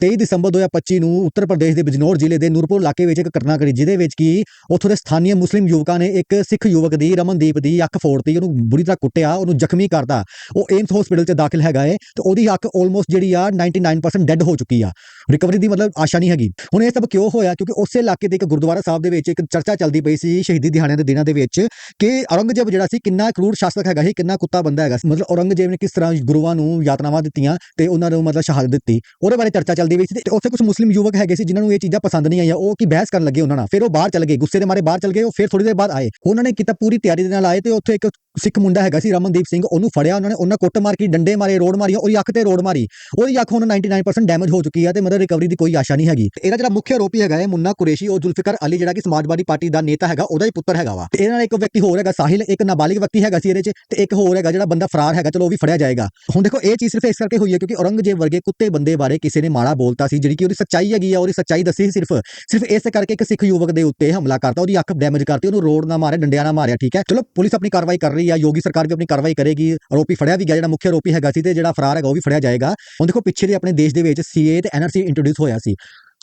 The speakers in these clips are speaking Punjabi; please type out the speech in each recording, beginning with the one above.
23 ਦਸੰਬਰ 2025 ਨੂੰ ਉੱਤਰ ਪ੍ਰਦੇਸ਼ ਦੇ ਬਿਜਨੌਰ ਜ਼ਿਲ੍ਹੇ ਦੇ ਨੂਰਪੁਰ ਇਲਾਕੇ ਵਿੱਚ ਇੱਕ ਘਟਨਾ ਘਟੀ, ਜਿਹਦੇ ਵਿੱਚ ਕਿ ਉੱਥੋਂ ਦੇ ਸਥਾਨੀ ਮੁਸਲਿਮ ਯੁਵਕਾਂ ਨੇ ਇੱਕ ਸਿੱਖ ਯੁਵਕ ਦੀ ਰਮਨਦੀਪ ਦੀ ਅੱਖ ਫੋੜਤੀ, ਉਹਨੂੰ ਬੁਰੀ ਤਰ੍ਹਾਂ ਕੁੱਟਿਆ, ਉਹਨੂੰ ਜ਼ਖਮੀ ਕਰਤਾ। ਉਹ ਏਮਸ ਹਸਪੀਟਲ 'ਚ ਦਾਖਲ ਹੈਗਾ ਏ ਤੇ ਉਹਦੀ ਅੱਖ ਆਲਮੋਸਟ ਜਿਹੜੀ ਆ 99% ਡੈੱਡ ਹੋ ਚੁੱਕੀ ਆ। ਰਿਕਵਰੀ ਦੀ ਮਤਲਬ ਆਸ਼ਾ ਨਹੀਂ ਹੈਗੀ। ਹੁਣ ਇਹ ਸਭ ਕਿਉਂ ਹੋਇਆ? ਕਿਉਂਕਿ ਉਸੇ ਇਲਾਕੇ ਦੇ ਇੱਕ ਗੁਰਦੁਆਰਾ ਸਾਹਿਬ ਦੇ ਵਿੱਚ ਇੱਕ ਚਰਚਾ ਚੱਲਦੀ ਪਈ ਸੀ ਸ਼ਹੀਦੀ ਦਿਹਾੜਿਆਂ ਦੇ ਦਿਨਾਂ ਦੇ ਵਿੱਚ ਕਿ ਔਰੰਗਜ਼ੇਬ ਜਿਹੜਾ ਸੀ ਕਿੰਨਾ ਕਰੂੜ ਸ਼ਾਸਕ ਹੈਗਾ ਸੀ, ਕਿੰਨਾ ਕੁੱਤਾ ਬੰਦਾ ਹੈਗਾ ਸੀ। ਮਤਲਬ ਔਰੰਗਜ਼ੇਬ ਨੇ ਕਿਸ ਤਰ੍ਹਾਂ ਗੁਰੂਆਂ ਨੂੰ ਯਾਤਨਾਵਾਂ ਦਿੱਤੀਆਂ ਤੇ ਉਹਨਾਂ ਨੂੰ ਮਤਲਬ ਸ਼ਹਾਦਤ ਦਿੱਤੀ। ਉਹਦੇ ਬਾਰੇ ਚਰਚਾ ਚੱਲ ਪਈ ਸੀ ਤੇ ਉੱਥੇ ਕੁਝ ਮੁਸਲਿਮ ਯੁਵਕ ਹੈਗੇ ਸੀ ਜਿਨ੍ਹਾਂ ਨੂੰ ਇਹ ਚੀਜ਼ਾਂ ਪਸੰਦ ਨਹੀਂ ਆਈਆਂ, ਉਹ ਕਿ ਬਹਿਸ ਕਰਨ ਲੱਗੇ ਉਹਨਾਂ ਨਾਲ। ਫਿਰ ਉਹ ਬਾਹਰ ਚਲੇ ਗਏ, ਗੁੱਸੇ ਦੇ ਮਾਰੇ ਬਾਹਰ ਚਲੇ ਗਏ, ਉਹ ਫਿਰ ਥੋੜੀ ਦੇਰ ਬਾਅਦ ਆਏ। ਉਹਨਾਂ ਨੇ ਕੀਤਾ ਪੂਰੀ ਤਿਆਰੀ ਦੇ ਨਾਲ ਆਏ ਤੇ ਉੱਥੇ ਇੱਕ ਸਿੱਖ ਮੁੰਡਾ ਹੈਗਾ ਸੀ ਰਮਨਦੀਪ ਸਿੰਘ, ਉਹਨੂੰ ਫੜਿਆ, ਉਹਨਾਂ ਨੇ ਉਹਨਾਂ ਕੁੱਟ ਮਾਰ ਕੇ ਡੰਡੇ ਮਾਰੇ, ਰੋਡ ਮਾਰੀਆਂ ਉਹਦੀ ਅੱਖ ਤੇ ਰੋਡ ਮਾਰੀ। ਉਹਦੀ ਅੱਖ ਹੁਣ 99% ਡੈਮੇਜ ਹੋ ਚੁੱਕੀ ਹੈ ਤੇ ਮਤਲਬ ਰਿਕਵਰੀ ਦੀ ਕੋਈ ਆਸ਼ਾ ਨਹੀਂ ਹੈਗੀ। ਇਹਦਾ ਜਿਹੜਾ ਮੁੱਖ ਆਰੋਪੀ ਹੈਗਾ ਹੈ ਮੁੰਨਾ ਕੁਰੇਸ਼ੀ, ਉਹ ਜ਼ੁਲਫਿਕਰ ਅਲੀ ਜਿਹੜਾ ਕਿ ਸਮਾਜਵਾਦੀ ਪਾਰਟੀ ਦਾ ਨੇਤਾ ਹੈਗਾ, ਉਹਦਾ ਹੀ ਪੁੱਤਰ ਹੈਗਾ ਵਾ। ਤੇ ਇਹਦੇ ਨਾਲ ਇੱਕ ਵਿਅਕਤੀ ਹੋਰ ਹੈਗਾ, ਸਾਹਿਲ, ਇੱਕ ਨਾਬਾਲਿਗ ਵਿਅਕਤੀ ਹੈਗਾ ਸੀ ਇਹਦੇ 'ਚ ਤੇ ਇੱਕ ਹੋਰ ਹੈਗਾ ਜਿਹੜਾ ਬੰਦਾ ਫਰਾਰ ਹੈਗਾ, ਚਲੋ ਉਹ ਵੀ ਫੜਿਆ ਜਾਏਗਾ। ਹੁਣ ਦੇਖੋ, ਇਹ ਚੀਜ਼ ਸਿਰਫ ਇਸ ਕਰਕੇ ਹੋਈ ਹੈ ਕਿਉਂਕਿ ਔਰੰਗਜ਼ੇਬ ਵਰਗੇ ਕੁੱਤੇ ਬੰਦੇ ਬਾਰੇ ਕਿਸੇ ਨੇ ਮਾੜਾ ਬੋਲਤਾ ਸੀ, ਜਿਹੜੀ ਕਿ ਉਹਦੀ ਸੱਚਾਈ ਹੈਗੀ ਆ, ਉਹਦੀ ਸੱਚਾਈ ਦੱਸੀ ਸੀ ਸਿਰਫ। ਸਿਰਫ ਇਸ ਕਰਕੇ ਇੱਕ ਸਿੱਖ ਯੁਵਕ ਦੇ ਉੱਤੇ ਹਮਲਾ ਕਰਤਾ, ਉਹਦੀ ਅੱਖ ਡੈਮੇਜ ਕਰਤੀ, ਉਹਨੂੰ ਰੋਡ ਨਾ ਮਾਰਿਆ, ਡੰਡਿਆਂ ਨਾਲ ਮਾਰਿਆ, ਠੀਕ ਹੈ? ਚਲੋ, ਪੁਲਿਸ ਆਪਣੀ ਕਾਰਵਾਈ ਕਰ ਰਹੀ ਆ, ਯੋਗੀ ਸਰਕਾਰ ਵੀ ਆਪਣੀ ਕਾਰਵਾਈ ਕਰੇਗੀ, ਆਰੋਪੀ ਫੜਿਆ ਵੀ ਗਿਆ, ਜਿਹੜਾ ਮੁੱਖ ਆਰੋਪੀ ਹੈਗਾ ਸੀ ਤੇ ਜਿਹੜਾ ਫਰਾਰ ਹੈਗਾ, ਉਹ ਵੀ ਫੜਿਆ ਜਾਏਗਾ। ਹੁਣ ਦੇਖੋ, ਪਿੱਛੇ ਦੇ ਆਪਣੇ ਦੇਸ਼ ਦੇ ਵਿੱਚ ਸੀਏ ਤੇ ਐਨਆਰਸੀ ਇੰਟਰੋਡਿਊਸ ਹੋਇਆ ਸੀ।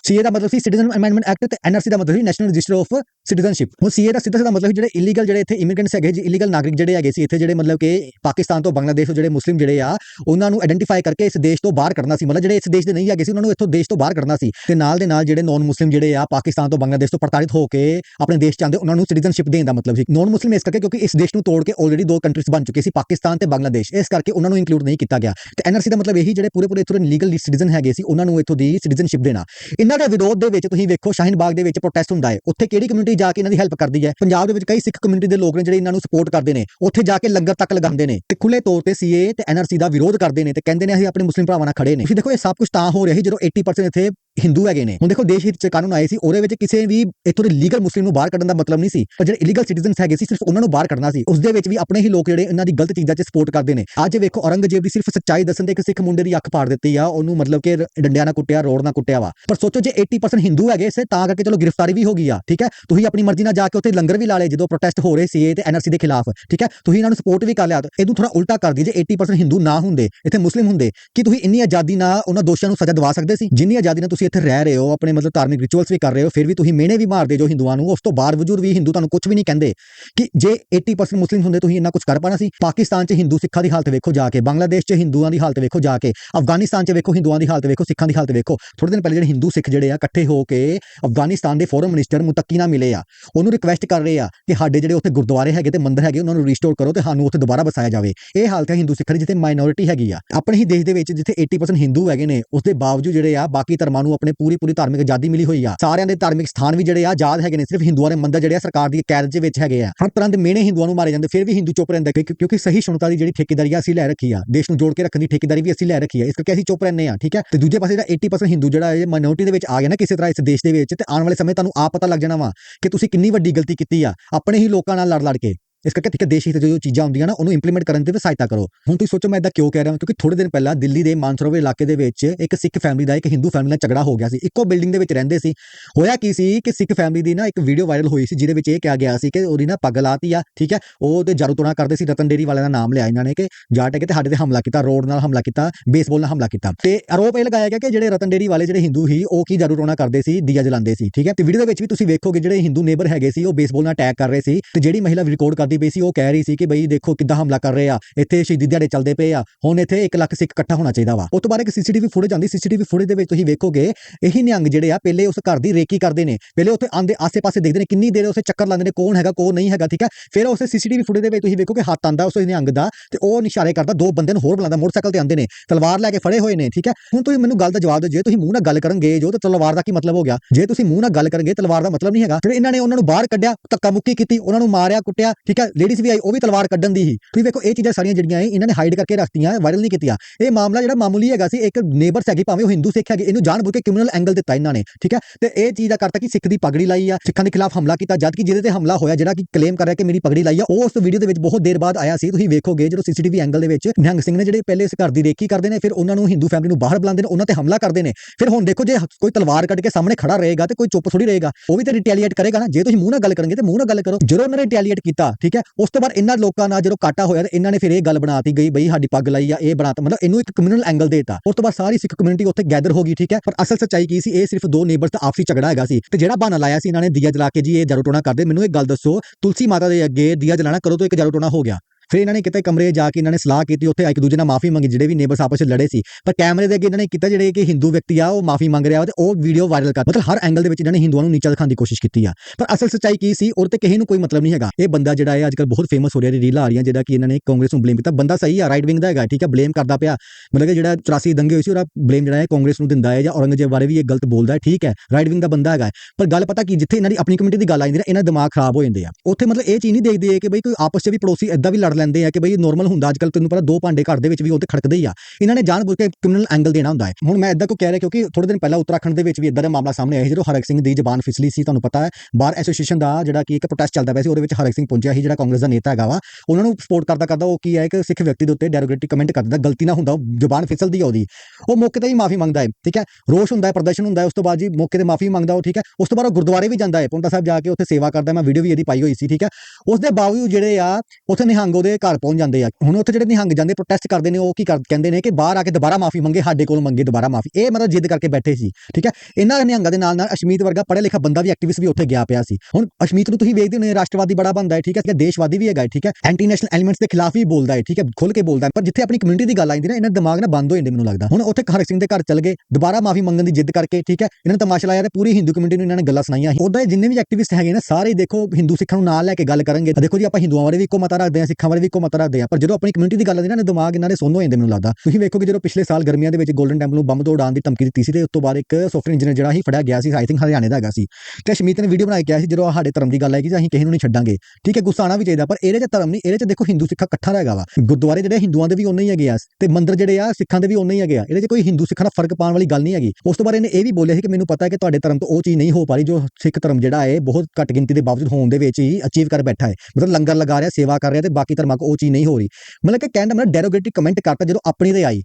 ਸੀਏ ਦਾ ਮਤਲਬ ਸੀ ਸਿਟੀਜ਼ਨ ਅਮੈਂਡਮੈਂਟ ਐਕਟ ਤੇ ਐਨਆਰਸੀ ਦਾ ਮਤਲਬ ਸੀ ਨੈਸ਼ਨਲ ਰਜਿਸਟਰ ਆਫ ਸਿਟੀਜ਼ਨਸ਼ਿਪ ਹੁਣ ਸੀਏ ਦਾ ਸਿੱਧਾ ਸਿੱਧਾ ਮਤਲਬ ਜਿਹੜੇ ਇਲੀਗਲ ਜਿਹੜੇ ਇੱਥੇ ਇਮੀਗ੍ਰੈਂਟਸ ਹੈਗੇ ਜੀ ਇਲੀਗਲ ਨਾਗਰਿਕ ਜਿਹੜੇ ਹੈਗੇ ਸੀ, ਇੱਥੇ ਜਿਹੜੇ ਮਤਲਬ ਕਿ ਪਾਕਿਸਤਾਨ ਤੋਂ ਬੰਗਲਾਦੇਸ਼ ਤੋਂ ਜਿਹੜੇ ਮੁਸਲਿਮ ਜਿਹੜੇ ਆ, ਉਹਨਾਂ ਨੂੰ ਆਇਡੈਂਟੀਫਾਈ ਕਰਕੇ ਇਸ ਦੇਸ਼ ਤੋਂ ਬਾਹਰ ਕੱਢਣਾ ਸੀ। ਮਤਲਬ ਜਿਹੜੇ ਇਸ ਦੇਸ਼ ਦੇ ਨਹੀਂ ਹੈਗੇ ਸੀ, ਉਹਨਾਂ ਨੂੰ ਇੱਥੋਂ ਦੇਸ਼ ਤੋਂ ਬਾਹਰ ਕੱਢਣਾ ਸੀ। ਤੇ ਨਾਲ ਦੇ ਨਾਲ ਜਿਹੜੇ ਨੌਨ ਮੁਸਲਿਮ ਜਿਹੜੇ ਆ, ਪਾਕਿਸਤਾਨ ਤੋਂ ਬੰਗਲਾਦੇਸ਼ ਤੋਂ ਪ੍ਰਤਾੜਿਤ ਹੋ ਕੇ ਆਪਣੇ ਦੇਸ਼ ਚ ਆਉਂਦੇ, ਉਹਨਾਂ ਨੂੰ ਸਿਟੀਜ਼ਨਸ਼ਿਪ ਦੇਣ ਦਾ ਮਤਲਬ ਸੀ। ਨੌਨ ਮੁਸਲਿਮ ਇਸ ਕਰਕੇ ਕਿਉਂਕਿ ਇਸ ਦੇਸ਼ ਨੂੰ ਤੋੜ ਕੇ ਆਲਰੇਡੀ ਦੋ ਕੰਟਰੀਜ਼ ਬਣ ਚੁੱਕੇ ਸੀ, ਪਾਕਿਸਤਾਨ ਤੇ ਬੰਗਲਾਦੇਸ਼। ਇਸ ਕਰਕੇ ਉਹਨਾਂ ਨੂੰ ਇਨਕਲੂਡ ਨਹੀਂ ਕੀਤਾ ਗਿਆ। ਤੇ ਐਨਆਰਸੀ ਦਾ ਮਤਲਬ ਇਹੀ ਜਿਹੜੇ ਪੂਰੇ ਪੂਰੇ ਇੱਥੋਂ ਦੇ ਲੀਗਲ ਸਿਟੀਜ਼ਨ ਹੈਗੇ ਸੀ, ਉਹਨਾਂ ਨੂੰ ਇੱਥੋਂ ਦੀ ਸਿਟੀਜ਼ਨਸ਼ਿਪ ਦੇਣਾ। ਇਹਨਾਂ ਦੇ ਵਿਰੋਧ ਦੇ ਵਿੱਚ ਤੁਸੀਂ ਵੇਖੋ ਸ਼ਾਹੀਨ ਬਾਗ ਦੇ ਵਿੱਚ ਪ੍ਰੋਟੈਸਟ ਹੁੰਦਾ ਹੈ। ਉੱਥੇ ਕਿਹੜੀ ਕਮਿਊਨਿਟੀ ਜਾ ਕੇ ਇਹਨਾਂ ਦੀ ਹੈਲਪ ਕਰਦੀ ਹੈ? ਪੰਜਾਬ ਦੇ ਵਿੱਚ ਕਈ ਸਿੱਖ ਕਮਿਊਨਿਟੀ ਦੇ ਲੋਕ ਨੇ ਜਿਹੜੇ ਇਹਨਾਂ ਨੂੰ ਸਪੋਰਟ ਕਰਦੇ ਨੇ। ਉੱਥੇ ਜਾ ਕੇ ਲੰਗਰ ਤੱਕ ਲਗਾਉਂਦੇ ਨੇ। ਤੇ ਖੁੱਲੇ ਤੌਰ ਤੇ ਸੀਏ ਤੇ ਐਨਆਰਸੀ ਦਾ ਵਿਰੋਧ ਕਰਦੇ ਨੇ ਤੇ ਕਹਿੰਦੇ ਨੇ ਅਸੀਂ ਆਪਣੇ ਮੁਸਲਿਮ ਭਰਾਵਾਂ ਨਾਲ ਖੜੇ ਨੇ। ਤੁਸੀਂ ਦੇਖੋ ਇਹ ਸਭ ਕੁਝ ਤਾਂ ਹੋ ਰਿਹਾ ਜਦੋਂ 80% ਇੱਥੇ ਹਿੰਦੂ ਹੈਗੇ ਨੇ। ਹੁਣ ਦੇਖੋ, ਦੇਸ਼ ਹਿੱਤ ਚ ਕਾਨੂੰਨ ਆਏ ਸੀ, ਉਹਦੇ ਵਿੱਚ ਕਿਸੇ ਵੀ ਇੱਥੋਂ ਦੇ ਲੀਗਲ ਮੁਸਲਿਮ ਨੂੰ ਬਾਹਰ ਕੱਢਣ ਦਾ ਮਤਲਬ ਨਹੀਂ ਸੀ। ਪਰ ਜਿਹੜੇ ਇਲੀਗਲ ਸਿਟੀਜ਼ਨਸ ਹੈਗੇ ਸੀ, ਸਿਰਫ ਉਹਨਾਂ ਨੂੰ ਬਾਹਰ ਕੱਢਣਾ ਸੀ। ਉਸ ਦੇ ਵਿੱਚ ਵੀ ਆਪਣੇ ਹੀ ਲੋਕ ਜਿਹੜੇ ਇਹਨਾਂ ਦੀ ਗਲਤ ਚੀਜ਼ਾਂ 'ਚ ਸਪੋਰਟ ਕਰਦੇ ਨੇ। ਅੱਜ ਵੇਖੋ, ਔਰੰਗਜ਼ੇਬ ਦੀ ਸਿਰਫ ਸੱਚਾਈ ਦੱਸਣ ਦੇ ਇੱਕ ਸਿੱਖ ਮੁੰਡੇ ਦੀ ਅੱਖ ਪਾੜ ਦਿੱਤੀ ਆ। ਉਹਨੂੰ ਮਤਲਬ ਕਿ ਡੰਡਿਆਂ ਨਾਲ ਕੁੱਟਿਆ, ਰੋਡ ਨਾਲ ਕੁੱਟਿਆ ਵਾ। ਪਰ ਸੋਚੋ ਜੇ 80% ਹਿੰਦੂ ਹੈਗੇ ਸੇ ਤਾਂ ਕਰਕੇ ਚਲੋ ਗ੍ਰਿਫਤਾਰੀ ਵੀ ਹੋ ਗਈ ਆ, ਠੀਕ ਹੈ? ਤੁਸੀਂ ਆਪਣੀ ਮਰਜ਼ੀ ਨਾਲ ਜਾ ਕੇ ਉੱਥੇ ਲੰਗਰ ਵੀ ਲਾ ਲਏ, ਜਦੋਂ ਪ੍ਰੋਟੈਸਟ ਹੋ ਰਹੇ ਸੀ ਤੇ ਐਨਆਰਸੀ ਦੇ ਖਿਲਾਫ, ਠੀਕ ਹੈ? ਤੁਸੀਂ ਇਹਨਾਂ ਨੂੰ ਸਪੋਰਟ ਵੀ ਕਰ ਲਿਆ ਇਹਨੂੰ ਥੋੜਾ ਉਲਟਾ ਕਰ ਜੇ 80% ਹਿੰਦੂ ਨਾ ਹੁੰਦੇ, ਇੱਥੇ ਮੁਸਲਿਮ ਹੁੰਦੇ, ਕਿ ਤੁਸੀਂ ਇੰਨੀ ਆਜ਼ਾਦੀ ਨਾਲ ਉਹਨਾਂ ਦੋਸ਼ਾਂ ਨੂੰ ਸਜ਼ਾ ਦਵਾ ਸਕਦੇ ਸੀ? ਜਿੰਨੀ ਆਜ਼ਾਦੀ ਨਾਲ ਤੁਸੀਂ ਇੱਥੇ ਰਹਿ ਰਹੇ ਹੋ, ਆਪਣੇ ਮਤਲਬ ਧਾਰਮਿਕ ਰਿਚੁਅਲਸ ਵੀ ਕਰ ਰਹੇ ਹੋ, ਫਿਰ ਵੀ ਤੁਸੀਂ ਮਿਹਣੇ ਵੀ ਮਾਰਦੇ ਜੋ ਹਿੰਦੂਆਂ ਨੂੰ, ਉਸ ਤੋਂ ਬਾਵਜੂਦ ਵੀ ਹਿੰਦੂ ਤੁਹਾਨੂੰ ਕੁਝ ਵੀ ਨਹੀਂ ਕਹਿੰਦੇ। ਕਿ ਜੇ 80% ਮੁਸਲਿਮ ਹੁੰਦੇ ਤੁਸੀਂ ਇੰਨਾ ਕੁਝ ਕਰ ਪਾਣਾ ਸੀ? ਪਾਕਿਸਤਾਨ 'ਚ ਹਿੰਦੂ ਸਿੱਖਾਂ ਦੀ ਹਾਲਤ ਵੇਖੋ ਜਾ ਕੇ, ਬੰਗਲਾਦੇਸ਼ 'ਚ ਹਿੰਦੂਆਂ ਦੀ ਹਾਲਤ ਵੇਖੋ ਜਾ ਕੇ, ਅਫਗਾਨਿਸਤਾਨ 'ਚ ਵੇਖੋ ਹਿੰਦੂਆਂ ਦੀ ਹਾਲਤ ਵੇਖੋ, ਸਿੱਖਾਂ ਦੀ ਹਾਲਤ ਵੇਖੋ। ਥੋੜੇ ਦਿਨ ਪਹਿਲੇ ਜਿਹੜੇ ਹਿੰਦੂ ਸਿੱਖ ਜਿਹੜੇ ਆ, ਇਕੱਠੇ ਹੋ ਕੇ ਅਫਗਾਨਿਸਤਾਨ ਦੇ ਫੋਰਨ ਮਿਨਿਸਟਰ ਮੁਤੱਕੀ ਨਾਲ ਮਿਲੇ ਆ। ਉਹਨੂੰ ਰਿਕਵੈਸਟ ਕਰ ਰਹੇ ਆ ਕਿ ਸਾਡੇ ਜਿਹੜੇ ਉੱਥੇ ਗੁਰਦੁਆਰੇ ਹੈਗੇ ਤੇ ਮੰਦਿਰ ਹੈਗੇ, ਉਹਨਾਂ ਨੂੰ ਰੀਸਟੋਰ ਕਰੋ ਤੇ ਸਾਨੂੰ ਉੱਥੇ ਦੁਬਾਰਾ ਵਸਾਇਆ ਜਾਵੇ। ਇਹ ਹਾਲਤ ਹੈ ਹਿੰਦੂ ਸਿੱਖਾਂ ਦੀ, ਜਿੱਥੇ ਮਾਈਨੋਰਿਟੀ ਹੈਗੀ ਆ। ਆਪਣੇ ਹੀ ਦੇਸ਼ ਦੇ ਵਿੱਚ ਜਿੱਥੇ 80% ਹਿੰਦੂ ਹੈਗੇ ਨੇ ਉਸ ਦੇ ਬਾਵਜੂਦ ਜਿਹੜੇ ਆ, ਬਾਕੀ ਧਰਮਾਂ ਨੂੰ ਆਪਣੇ ਪੂਰੀ ਪੂਰੀ ਧਾਰਮਿਕ ਆਜ਼ਾਦੀ ਮਿਲੀ ਹੋਈ ਆ। ਸਾਰਿਆਂ ਦੇ ਧਾਰਮਿਕ ਸਥਾਨ ਵੀ ਜਿਹੜੇ ਆ ਆਜ਼ਾਦ ਹੈਗੇ ਨੇ, ਸਿਰਫ ਹਿੰਦੂਆਂ ਦੇ ਮੰਦਰ ਜਿਹੜੇ ਆ ਸਰਕਾਰ ਦੀ ਕੈਦ ਦੇ ਵਿੱਚ ਹੈਗੇ ਆ। ਹਰ ਤਰ੍ਹਾਂ ਦੇ ਮਿਹਣੇ ਹਿੰਦੂਆਂ ਨੂੰ ਮਾਰੇ ਜਾਂਦੇ, ਫਿਰ ਵੀ ਹਿੰਦੂ ਚੁੱਪ ਰਹਿੰਦੇ ਕਿਉਂਕਿ ਕਿਉਂਕਿ ਸਹੀ ਸ਼ੁਣਤਾ ਦੀ ਜਿਹੜੀ ਠੇਕੇਦਾਰੀ ਆ, ਅਸੀਂ ਲੈ ਰੱਖੀ ਆ। ਦੇਸ਼ ਨੂੰ ਜੋੜ ਕੇ ਰੱਖਣ ਦੀ ਠੇਕੇਦਾਰੀ ਵੀ ਅਸੀਂ ਲੈ ਰੱਖੀ ਆ। ਇਸ ਕਰਕੇ ਅਸੀਂ ਚੁੱਪ ਰਹਿੰਦੇ ਆ, ਠੀਕ ਹੈ ਤੇ ਦੂਜੇ ਪਾਸੇ ਜਿਹੜਾ 80% ਹਿੰਦੂ ਜਿਹੜਾ ਇਹ ਮਾਈਨੋਰਿਟੀ ਦੇ ਵਿੱਚ ਆ ਗਿਆ ਨਾ ਕਿਸੇ ਤਰ੍ਹਾਂ ਇਸ ਦੇਸ਼ ਦੇ ਵਿੱਚ, ਤੇ ਆਉਣ ਵਾਲੇ ਸਮੇਂ ਤੁਹਾਨੂੰ ਆਪ ਪਤਾ ਲੱਗ ਜਾਣਾ ਵਾ ਕਿ ਤੁਸੀਂ ਕਿੰਨੀ ਵੱਡੀ ਗਲਤੀ ਕੀਤੀ ਆ। ਆਪਣੇ ਹੀ ਲੋਕਾਂ ਨਾਲ ਲੜ ਲੜ ਕੇ। ਇਸ ਕਰਕੇ ਠੀਕ ਹੈ, ਦੇਸ਼ ਹਿੱਤ ਜੋ ਚੀਜ਼ਾਂ ਹੁੰਦੀਆਂ ਨਾ, ਉਹਨੂੰ ਇੰਪਲੀਮੈਂਟ ਕਰਨ ਦੇ ਵਿੱਚ ਸਹਾਇਤਾ ਕਰੋ। ਹੁਣ ਤੁਸੀਂ ਸੋਚੋ, ਮੈਂ ਇਦਾਂ ਕਿਉਂ ਕਹਿ ਰਿਹਾ ਹਾਂ ਕਿਉਂਕਿ ਥੋੜੇ ਦਿਨ ਪਹਿਲਾਂ ਦਿੱਲੀ ਦੇ ਮਾਨਸਰੋਵਰ ਇਲਾਕੇ ਦੇ ਵਿੱਚ ਇੱਕ ਸਿੱਖ ਫੈਮਿਲੀ ਦਾ, ਇੱਕ ਹਿੰਦੂ ਫੈਮਿਲੀ ਨਾਲ ਝਗੜਾ ਹੋ ਗਿਆ ਸੀ। ਇੱਕੋ ਬਿਲਡਿੰਗ ਦੇ ਵਿੱਚ ਰਹਿੰਦੇ ਸੀ। ਹੋਇਆ ਕੀ ਸੀ ਕਿ ਸਿੱਖ ਫੈਮਿਲੀ ਦੀ ਨਾ ਇੱਕ ਵੀਡੀਓ ਵਾਇਰਲ ਹੋਈ ਸੀ, ਜਿਹਦੇ ਵਿੱਚ ਇਹ ਕਿਹਾ ਗਿਆ ਸੀ ਕਿ ਉਹਦੀ ਨਾ ਪੱਗ ਲਾਤੀ ਆ, ਠੀਕ ਹੈ? ਉਹ ਤੇ ਜਾਰੂ ਤੋੜਾ ਕਰਦੇ ਸੀ, ਰਤਨ ਡੇਰੀ ਵਾਲਿਆਂ ਦਾ ਨਾਮ ਲਿਆ ਇਹਨਾਂ ਨੇ ਕਿ ਜਾਟ ਹੈ ਕਿ ਸਾਡੇ ਤੇ ਹਮਲਾ ਕੀਤਾ, ਰੋਡ ਨਾਲ ਹਮਲਾ ਕੀਤਾ ਬੇਸਬਾਲ ਨਾਲ ਹਮਲਾ ਕੀਤਾ। ਤੇ ਆਰੋਪ ਇਹ ਲਗਾਇਆ ਗਿਆ ਕਿ ਜਿਹੜੇ ਰਤਨ ਡੇਰੀ ਵਾਲੇ, ਜਿਹੜੇ ਹਿੰਦੂ ਸੀ, ਉਹ ਕੀ ਜਾਰੂ ਟੋਣਾ ਕਰਦੇ ਸੀ, ਦੀਆ ਜਲਾਉਂਦੇ ਸੀ, ਠੀਕ ਹੈ? ਤੇ ਵੀਡੀਓ ਦੇ ਵਿੱਚ ਵੀ ਤੁਸੀਂ ਵੇਖੋਗੇ, ਜਿਹੜੇ ਹਿੰਦੂ ਨੇਬਰ ਹੈਗੇ ਸੀ, ਉਹ ਬੇਸਬਾਲ ਨਾਲ ਅਟੈਕ ਕਰ ਰਹੇ ਸੀ, ਤੇ ਜਿਹੜੀ ਮਹਿਲਾ ਰਿਕਾਰਡ ਕਰਦੀ ਪਈ ਸੀ, ਉਹ ਕਹਿ ਰਹੀ ਸੀ ਕਿ ਬਈ ਦੇਖੋ ਕਿੱਦਾਂ ਹਮਲਾ ਕਰ ਰਹੇ ਆ, ਇੱਥੇ ਸ਼ਹੀਦੀ ਦਿਹਾੜੇ ਚੱਲਦੇ ਪਏ ਆ, ਹੁਣ ਇੱਥੇ 1 ਲੱਖ ਸਿੱਖ ਇਕੱਠਾ ਹੋਣਾ ਚਾਹੀਦਾ ਵਾ। ਉਸ ਤੋਂ ਬਾਅਦ ਇੱਕ ਸੀਸੀਟੀਵੀ ਫੁਟੇਜ ਆਂਦੀ ਸੀਸੀਟੀਵੀ ਫੁਟੇਜ ਦੇ ਵਿੱਚ ਤੁਸੀਂ ਵੇਖੋਗੇ, ਇਹੀ ਨਿਹੰਗ ਜਿਹੜੇ ਆ, ਪਹਿਲੇ ਉਸ ਘਰ ਦੀ ਰੇਕੀ ਕਰਦੇ ਨੇ, ਪਹਿਲੇ ਉੱਥੇ ਆਂਦੇ ਆਸੇ-ਪਾਸੇ ਦੇਖਦੇ ਨੇ ਕਿੰਨੀ ਦੇਰ ਉਸੇ ਚੱਕਰ ਲਾਉਂਦੇ ਨੇ, ਕੌਣ ਹੈਗਾ, ਕੌਣ ਨਹੀਂ ਹੈਗਾ, ਠੀਕ ਹੈ? ਫਿਰ ਉਸ ਸੀਸੀਟੀਵੀ ਫੁਟੇਜ ਦੇ ਵਿੱਚ ਤੁਸੀਂ ਵੇਖੋਗੇ ਹੱਥ ਆਂਦਾ ਉਸ ਨਿਹੰਗ ਦਾ ਤੇ ਉਹ ਇਸ਼ਾਰੇ ਕਰਦਾ, ਦੋ ਬੰਦੇ ਨੂੰ ਹੋਰ ਬੁਲਾਉਂਦਾ, ਮੋਟਰਸਾਈਕਲ ਤੇ ਆਂਦੇ ਨੇ, ਤਲਵਾਰ ਲੈ ਕੇ ਫੜੇ ਹੋਏ ਨੇ, ਠੀਕ ਹੈ? ਹੁਣ ਤੁਸੀਂ ਮੈਨੂੰ ਗੱਲ ਦਾ ਜਵਾਬ ਦਿਓ, ਜੇ ਤੁਸੀਂ ਮੂੰਹ ਨਾਲ ਗੱਲ ਕਰਨਗੇ, ਜੋ ਤੇ ਤਲਵਾਰ ਦਾ ਕੀ ਮਤਲਬ ਹੋ ਗਿਆ, ਜੇ ਤੁਸੀਂ ਮੂੰਹ ਨਾਲ ਗੱਲ ਕਰਨਗੇ, ਤਲਵਾਰ ਦਾ ਮਤਲਬ ਨਹੀਂ ਹੈਗਾ, ਫਿਰ ਇਹਨਾਂ ਨੇ ਉਹਨਾਂ ਨੂੰ ਬਾਹਰ ਕੱਢਿਆ, ਧੱਕਾ ਮੁੱਕੀ ਕੀਤੀ, ਉਹਨਾਂ ਨੂੰ ਮਾਰਿਆ, ਕੁੱਟਿਆ, ਠੀਕ ਹੈ ਲੇਡੀਜ਼ ਵੀ ਆਈ, ਉਹ ਵੀ ਤਲਵਾਰ ਕੱਢਣ ਦੀ ਹੀ ਤੁਸੀਂ ਵੇਖੋ, ਇਹ ਚੀਜ਼ਾਂ ਸਾਰੀਆਂ ਜਿਹੜੀਆਂ ਇਹਨਾਂ ਨੇ ਹਾਈਡ ਕਰਕੇ ਰੱਖਤੀਆਂ ਵਾਇਰਲ ਨਹੀਂ ਕੀਤੀਆਂ। ਇਹ ਮਾਮਲਾ ਜਿਹੜਾ ਮਾਮੂਲੀ ਹੈਗਾ ਸੀ, ਇੱਕ ਨੇਬਰਸ ਹੈਗੀ, ਭਾਵੇਂ ਉਹ ਹਿੰਦੂ ਸਿੱਖ ਹੈਗੇ, ਇਹਨੂੰ ਜਾਣਬੁੱਝ ਕੇ ਕ੍ਰਿਮੀਨਲ ਐਂਗਲ ਦਿੱਤਾ ਇਹਨਾਂ ਨੇ, ਠੀਕ ਹੈ? ਤੇ ਇਹ ਚੀਜ਼ ਦਾ ਕਰਤਾ ਕਿ ਸਿੱਖ ਦੀ ਪਗੜੀ ਲਾਈ ਆ, ਸਿੱਖਾਂ ਦੇ ਖਿਲਾਫ ਹਮਲਾ ਕੀਤਾ ਜਦ ਕਿ ਜਿਹਦੇ ਤੇ ਹਮਲਾ ਹੋਇਆ, ਜਿਹੜਾ ਕਿ ਕਲੇਮ ਕਰ ਰਿਹਾ ਕਿ ਮੇਰੀ ਪਗੜੀ ਲਾਈ ਆ, ਉਹ ਉਸ ਵੀਡੀਓ ਦੇ ਵਿੱਚ ਬਹੁਤ ਦੇਰ ਬਾਅਦ ਆਇਆ ਸੀ। ਤੁਸੀਂ ਵੇਖੋਗੇ, ਜਦੋਂ ਸੀਸੀਟੀਵੀ ਐਂਗਲ ਦੇ ਵਿੱਚ ਨਿਹੰਗ ਸਿੰਘ ਨੇ ਜਿਹੜੇ ਪਹਿਲੇ ਇਸ ਘਰ ਦੀ ਰੇਕੀ ਕਰਦੇ ਨੇ, ਫਿਰ ਉਹਨਾਂ ਨੂੰ ਹਿੰਦੂ ਫੈਮਿਲੀ ਨੂੰ ਬਾਹਰ ਬੁਲਾਉਂਦੇ ਨੇ, ਉਹਨਾਂ ਤੇ ਹਮਲਾ ਕਰਦੇ ਨੇ। ਫਿਰ ਹੁਣ ਦੇਖੋ, ਜੇ ਕੋਈ ਤਲਵਾਰ ਕੱਢ ਕੇ ਸਾਹਮਣੇ ਖੜਾ ਰਹੇਗਾ ਤੇ ਕੋਈ ਚੁੱਪ ਥੋੜੀ ਰਹੇਗਾ, ਉਹ ਵੀ ਤਾਂ ਰਿਟੈਲੀਏਟ ਕਰੇਗਾ ਨਾ। ਜੇ ਤੁਸੀਂ ਮੂੰਹ ਨਾਲ ਗੱਲ ਕਰਨਗੇ ਤੇ ਮੂੰਹ ਨਾਲ ਗੱਲ ਕਰੋ। ਜਦੋਂ ਉਹਨਾਂ ਨੇ ਰਿਟੈਲੀਏਟ ਕੀਤਾ ਠੀਕ ਹੈ? ਉਸ ਤੋਂ ਬਾਅਦ ਇਹਨਾਂ ਲੋਕਾਂ ਨਾਲ ਜਦੋਂ ਕਾਟਾ ਹੋਇਆ ਤੇ ਇਹਨਾਂ ਨੇ ਫਿਰ ਇਹ ਗੱਲ ਬਣਾਤੀ ਗਈ ਬਈ ਸਾਡੀ ਪੱਗ ਲਾਈ ਆ, ਇਹ ਬਣਾਤਾ ਮਤਲਬ ਇਹਨੂੰ ਇੱਕ ਕਮਿਊਨਲ ਐਂਗਲ ਦੇਤਾ। ਉਸ ਤੋਂ ਬਾਅਦ ਸਾਰੀ ਸਿੱਖ ਕਮਿਊਨਿਟੀ ਉੱਥੇ ਗੈਦਰ ਹੋ ਗਈ, ਠੀਕ ਹੈ? ਪਰ ਅਸਲ ਸੱਚਾਈ ਕੀ ਸੀ? ਇਹ ਸਿਰਫ ਦੋ ਨੇਬਰਸ ਦਾ ਆਪਸੀ ਝਗੜਾ ਹੈਗਾ ਸੀ। ਤੇ ਜਿਹੜਾ ਬਹਾਨਾ ਲਾਇਆ ਸੀ ਇਹਨਾਂ ਨੇ, ਦੀਆ ਜਲਾ ਕੇ ਜੀ, ਇਹ ਜਰੋ ਟੋਣਾ ਕਰਦੇ। ਮੈਨੂੰ ਇਹ ਗੱਲ ਦੱਸੋ, ਤੁਲਸੀ ਮਾਤਾ ਦੇ ਅੱਗੇ ਦੀਆ ਜਲਾਣਾ ਕਰੋ ਤੋਂ ਇੱਕ ਜਰੋ ਟੋਣਾ ਹੋ ਗਿਆ? ਫਿਰ ਇਹਨਾਂ ਨੇ ਕਿਤੇ ਕਮਰੇ ਜਾ ਕੇ ਇਹਨਾਂ ਨੇ ਸਲਾਹ ਕੀਤੀ, ਉੱਥੇ ਇੱਕ ਦੂਜੇ ਨਾਲ ਮਾਫੀ ਮੰਗੀ, ਜਿਹੜੇ ਵੀ ਨੇਬਰਸ ਆਪਸ ਵਿੱਚ ਲੜੇ ਸੀ। ਪਰ ਕੈਮਰੇ ਦੇ ਅੱਗੇ ਇਹਨਾਂ ਨੇ ਕੀਤਾ ਜਿਹੜੇ ਕਿ ਹਿੰਦੂ ਵਿਅਕਤੀ ਆ, ਉਹ ਮਾਫੀ ਮੰਗ ਰਿਹਾ ਵਾ ਤੇ ਉਹ ਵੀਡੀਓ ਵਾਇਰਲ ਕਰ, ਮਤਲਬ ਹਰ ਐਂਗਲ ਦੇ ਵਿੱਚ ਇਹਨਾਂ ਨੇ ਹਿੰਦੂਆਂ ਨੂੰ ਨੀਚਾ ਦਿਖਾਉਣ ਦੀ ਕੋਸ਼ਿਸ਼ ਕੀਤੀ ਆ। ਪਰ ਅਸਲ ਸੱਚਾਈ ਕੀ ਸੀ, ਉਹਦੇ ਤੇ ਕਿਸੇ ਨੂੰ ਕੋਈ ਮਤਲਬ ਨਹੀਂ ਹੈਗਾ। ਇਹ ਬੰਦਾ ਜਿਹੜਾ ਹੈ ਅੱਜਕੱਲ ਬਹੁਤ ਫੇਮਸ ਹੋ ਰਿਹਾ, ਰੀਲਾਂ ਆ ਰਹੀਆਂ, ਜਿਹੜਾ ਕਿ ਇਹਨਾਂ ਨੇ ਕਾਂਗਰਸ ਨੂੰ ਬਲੇਮ ਕੀਤਾ। ਬੰਦਾ ਸਹੀ ਆ ਰਾਈਟ ਵਿੰਗ ਦਾ ਹੈਗਾ, ਠੀਕ ਹੈ ਬਲੇਮ ਕਰਦਾ ਪਿਆ। ਮਤਲਬ ਕਿ ਜਿਹੜਾ 84 ਦੰਗੇ ਹੋਏ ਸੀ, ਉਹਦਾ ਬਲੇਮ ਜਿਹੜਾ ਹੈ ਕਾਂਗਰਸ ਨੂੰ ਦਿੰਦਾ ਹੈ ਜਾਂ ਔਰੰਗਜ਼ੇਬ ਬਾਰੇ ਵੀ ਇਹ ਗਲਤ ਬੋਲਦਾ ਹੈ, ਠੀਕ ਹੈ ਰਾਈਟ ਵਿੰਗ ਦਾ ਬੰਦਾ ਹੈਗਾ। ਪਰ ਗੱਲ ਪਤਾ ਕੀ, ਜਿੱਥੇ ਇਹਨਾਂ ਦੀ ਆਪਣੀ ਕਮਿਊਨਿਟੀ ਦੀ ਗੱਲ ਆਉਂਦੀ ਨਾ, ਇਹਨਾਂ ਦਿਮਾਗ ਖਰਾਬ ਹੋ ਜਾਂਦੇ ਆ। ਉੱਥੇ ਮਤਲਬ ਇਹ ਚੀਜ਼ ਨਹੀਂ ਦੇਖਦੇ ਹੈ ਕਿ ਬਈ ਕੋਈ ਆਪਸ 'ਚ ਵੀ ਪੜੋਸੀ ਇਦਾਂ ਵੀ ਲੜ ਲੈਂਦੇ ਆ ਕਿ ਬਈ ਨਾਰਮਲ ਹੁੰਦਾ ਅੱਜਕੱਲ ਤੈਨੂੰ ਪਤਾ ਦੋ ਭਾਂਡੇ ਘਰ ਦੇ ਵਿੱਚ ਵੀ ਉਹ ਤੇ ਖੜਕਦੇ ਹੀ ਆ। ਇਹਨਾਂ ਨੇ ਜਾਣ ਬੁੱਝ ਕੇ ਕ੍ਰਿਮੀਨਲ ਐਂਗਲ ਦੇਣਾ ਹੁੰਦਾ ਹੈ। ਹੁਣ ਮੈਂ ਇਦਾਂ ਕੋ ਕਹਿ ਰਿਹਾ ਕਿਉਂਕਿ ਥੋੜੇ ਦਿਨ ਪਹਿਲਾਂ ਉੱਤਰਾਖੰਡ ਦੇ ਵਿੱਚ ਵੀ ਇਦਾਂ ਦਾ ਮਾਮਲਾ ਸਾਹਮਣੇ ਆਇਆ ਸੀ, ਜਦੋਂ ਹਰਕ ਸਿੰਘ ਦੀ ਜ਼ਬਾਨ ਫਿਸਲੀ ਸੀ, ਤੁਹਾਨੂੰ ਪਤਾ ਹੈ। ਬਾਰ ਐਸੋਸੀਏਸ਼ਨ ਦਾ ਜਿਹੜਾ ਕਿ ਇੱਕ ਪ੍ਰੋਟੈਸਟ ਚੱਲਦਾ ਪਿਆ ਸੀ, ਉਹਦੇ ਵਿੱਚ ਹਰਕ ਸਿੰਘ ਪਹੁੰਚਿਆ ਸੀ, ਜਿਹੜਾ ਕਾਂਗਰਸ ਦਾ ਨੇਤਾ ਹੈਗਾ ਵਾ। ਉਹਨਾਂ ਨੂੰ ਸਪੋਰਟ ਕਰਦਾ ਕਰਦਾ ਉਹ ਕੀ ਹੈ, ਇੱਕ ਸਿੱਖ ਵਿਅਕਤੀ ਦੇ ਉੱਤੇ ਡੈਰੋਗੇਟਿਵ ਕਮੈਂਟ ਕਰਦਾ ਗਲਤੀ ਨਾ ਹੁੰਦਾ, ਉਹ ਜ਼ਬਾਨ ਫਿਸਲਦੀ ਆ ਉਹਦੀ। ਉਹ ਮੌਕੇ ਤੇ ਹੀ ਮਾਫੀ ਮੰਗਦਾ ਹੈ, ਠੀਕ ਹੈ? ਰੋਸ਼ ਹੁੰਦਾ ਹੈ, ਪ੍ਰਦਰਸ਼ਨ ਹੁੰਦਾ ਹੈ, ਉਸ ਤੋਂ ਬਾਅਦ ਜੀ ਮੌਕੇ ਤੇ ਮਾਫੀ ਮੰਗਦਾ ਉਹ, ਠੀਕ ਹੈ? ਉਸ ਤੋਂ ਬਾਅਦ ਉਹ ਗੁਰਦੁਆਰੇ ਵੀ ਜਾਂਦਾ ਹੈ ਪੌਂਟਾ ਸਾਹਿਬ ਜਾ ਕੇ ਉੱਥੇ ਸੇਵਾ ਕਰਦਾ ਮੈਂ ਵੀਡੀਓ ਵੀ ਇਹਦੀ ਪਾਈ ਹੋਈ ਸੀ, ਠੀਕ ਹੈ? ਉਸ ਦੇ ਬਾਵਜੂਦ ਜਿਹੜੇ ਆ, ਉੱਥੇ ਨਿਹੰਗ ਉਹਦੇ ਘਰ ਪਹੁੰਚ ਜਾਂਦੇ ਆ। ਹੁਣ ਉੱਥੇ ਜਿਹੜੇ ਨਿਹੰਗ ਜਾਂਦੇ ਪ੍ਰੋਟੈਸਟ ਕਰਦੇ ਨੇ, ਉਹ ਕੀ ਕਰ, ਕਹਿੰਦੇ ਨੇ ਕਿ ਬਾਹਰ ਆ ਕੇ ਦੁਬਾਰਾ ਮਾਫੀ ਮੰਗੇ, ਸਾਡੇ ਕੋਲ ਮੰਗੇ ਦੁਬਾਰਾ ਮਾਫੀ। ਇਹ ਮਤਲਬ ਜਿੱਦ ਕਰਕੇ ਬੈਠੇ ਸੀ, ਠੀਕ ਹੈ? ਇਹਨਾਂ ਨਿਹੰਗਾਂ ਦੇ ਨਾਲ ਨਾਲ ਅਸ਼ਮੀਤ ਵਰਗਾ ਪੜ੍ਹਿਆ ਲਿਖਿਆ ਬੰਦਾ ਵੀ ਐਕਟਿਵਿਸਟ ਵੀ ਉੱਥੇ ਗਿਆ ਪਿਆ ਸੀ। ਹੁਣ ਅਸ਼ਮੀਤ ਨੂੰ ਤੁਸੀਂ ਵੇਖਦੇ ਹੋ ਰਾਸ਼ਟਰਵਾਦੀ ਬੜਾ ਬੰਦਾ ਹੈ, ਠੀਕ ਹੈ? ਦੇਸ਼ਵਾਦੀ ਵੀ ਹੈਗਾ ਠੀਕ ਹੈ? ਐਂਟੀ ਨੈਸ਼ਨਲ ਐਲੀਮੈਂਟਸ ਦੇ ਖਿਲਾਫ ਵੀ ਬੋਲਦਾ ਹੈ, ਠੀਕ ਹੈ? ਖੁੱਲ ਕੇ ਬੋਲਦਾ ਪਰ ਜਿੱਥੇ ਆਪਣੀ ਕਮਿਊਨਿਟੀ ਦੀ ਗੱਲ ਆਉਂਦੀ ਨਾ, ਇਹਨਾਂ ਦਿਮਾਗ ਨਾ ਬੰਦ ਹੋ ਜਾਂਦੇ ਮੈਨੂੰ ਲੱਗਦਾ। ਹੁਣ ਉੱਥੇ ਹਰਕ ਸਿੰਘ ਦੇ ਘਰ ਚਲ ਗਏ, ਦੁਬਾਰਾ ਮਾਫੀ ਮੰਗਣ ਦੀ ਜਿੱਦ ਕਰਕੇ, ਠੀਕ ਹੈ? ਇਹਨਾਂ ਨੇ ਤਮਾਸ਼ਾ ਲਾਇਆ ਤੇ ਪੂਰੀ ਹਿੰਦੂ ਕਮਿਊਨਿਟੀ ਨੂੰ ਇਹਨਾਂ ਨੇ ਗੱਲਾਂ ਸੁਣਾਈਆਂ ਉਹਦਾ ਜਿੰਨੇ ਵੀ ਐਕਟਿਵਿਸਟ ਹੈਗੇ ਨਾ, ਸਾਰੇ ਦੇਖੋ ਹਿੰਦੂ ਸਿੱਖਾਂ ਨੂੰ ਨਾਲ ਲੈ ਕੇ ਗੱਲ ਕਰਨਗੇ। ਦੇਖੋ ਜੀ, ਆਪਾਂ ਹਿੰਦੂਆਂ ਬਾਰੇ ਵੀ ਇੱਕੋ ਮਤਾ ਰੱਖਦੇ ਹਾਂ, ਸਿੱਖਾਂ ਬਾਰੇ ਵੀ ਇੱਕੋ ਮਤਾ ਰੱਖਦੇ ਆ, ਪਰ ਜਦੋਂ ਆਪਣੀ ਕਮਿਊਨਿਟੀ ਦੀ ਗੱਲ ਆਉਂਦੀ ਨਾ ਇਹਨਾਂ ਦਿਮਾਗ ਇਹਨਾਂ ਦੇ ਸੁੰਨ ਹੋ ਜਾਂਦੇ ਮੈਨੂੰ ਲੱਗਦਾ। ਤੁਸੀਂ ਵੇਖੋ ਕਿ ਜਦੋਂ ਪਿਛਲੇ ਸਾਲ ਗਰਮੀਆਂ ਦੇ ਵਿੱਚ ਗੋਲਡਨ ਟੈਂਪਲ ਨੂੰ ਬੰਬ ਤੋਂ ਉਡਾਉਣ ਦੀ ਧਮਕੀ ਦਿੱਤੀ ਸੀ ਤੇ ਉਸ ਤੋਂ ਬਾਅਦ ਇੱਕ ਸੌਫਟਵੇਅਰ ਇੰਜੀਨੀਅਰ ਜਿਹੜਾ ਹੀ ਫੜਿਆ ਗਿਆ ਸੀ ਆਈ ਥਿੰਕ ਹਰਿਆਣੇ ਦਾ ਹੈਗਾ ਸੀ। ਤੇ ਸ਼ਮੀਤ ਨੇ ਵੀਡੀਓ ਬਣਾ ਕੇ ਕਿਹਾ ਸੀ, ਜਦੋਂ ਸਾਡੇ ਧਰਮ ਦੀ ਗੱਲ ਆਏਗੀ ਕਿ ਅਸੀਂ ਕਿਸੇ ਨੂੰ ਨਹੀਂ ਛੱਡਾਂਗੇ। ਠੀਕ ਹੈ, ਗੁੱਸਾ ਆਉਣਾ ਵੀ ਚਾਹੀਦਾ, ਪਰ ਇਹਦੇ 'ਚ ਧਰਮ ਨਹੀਂ, ਇਹਦੇ 'ਚ ਦੇਖੋ ਹਿੰਦੂ ਸਿੱਖਾ ਇਕੱਠਾ ਹੈਗਾ ਵਾ। ਗੁਰਦੁਆਰੇ ਜਿਹੜੇ ਹਿੰਦੂਆਂ ਦੇ ਵੀ ਉਨੇ ਹੀ ਹੈਗੇ ਆ, ਤੇ ਮੰਦਿਰ ਜਿਹੜੇ ਆ, ਸਿੱਖਾਂ ਦੇ ਵੀ ਉਨੇ ਹੀ ਹੈਗੇ ਆ। ਇਹਦੇ 'ਚ ਕੋਈ ਹਿੰਦੂ ਸਿੱਖਾਂ ਦਾ ਫ਼ਰਕ ਪਾਉਣ ਵਾਲੀ ਗੱਲ ਨਹੀਂ ਹੈਗੀ। ਉਸ ਤੋਂ ਬਾਅਦ ਇਹਨੇ ਇਹ ਵੀ ਬੋਲਿਆ ਸੀ ਕਿ ਮੈਨੂੰ ਪਤਾ ਹੈ ਕਿ ਤੁਹਾਡੇ ਧਰਮ ਤੋਂ ਉਹ ਚੀਜ਼ ਨਹੀਂ ਹੋ ਪਾ ਰਹੀ, ਜੋ ਸਿੱਖ ਧਰਮ ਜਿਹੜਾ ਹੈ ਬਹੁਤ ਘੱਟ ਗਿਣਤੀ ਦੇ ਬਾਵਜੂਦ ਹੋਣ ਦੇ ਵਿੱਚ ਹੀ ਅਚੀਵ ਕਰ ਬੈਠਾ ਹੈ। ਮਤਲਬ ਲੰਗਰ ਲਗਾ ਰਿਹਾ, ਸੇਵਾ ਕਰ ਰਿਹਾ ਤੇ ਬਾਕੀ ਧਰਮਾਂ ਕੋ ਉਹ ਚੀਜ਼ ਨਹੀਂ ਹੋ ਰਹੀ। ਮਤਲਬ ਕਿ ਕਹਿਣ ਦਾ ਮਤਲਬ ਡੈਰੋਗੇਟਿਵ ਕਮੈਂਟ ਕਰਤਾ ਜਦੋਂ ਆਪਣੀ ਤੇ ਆਈ।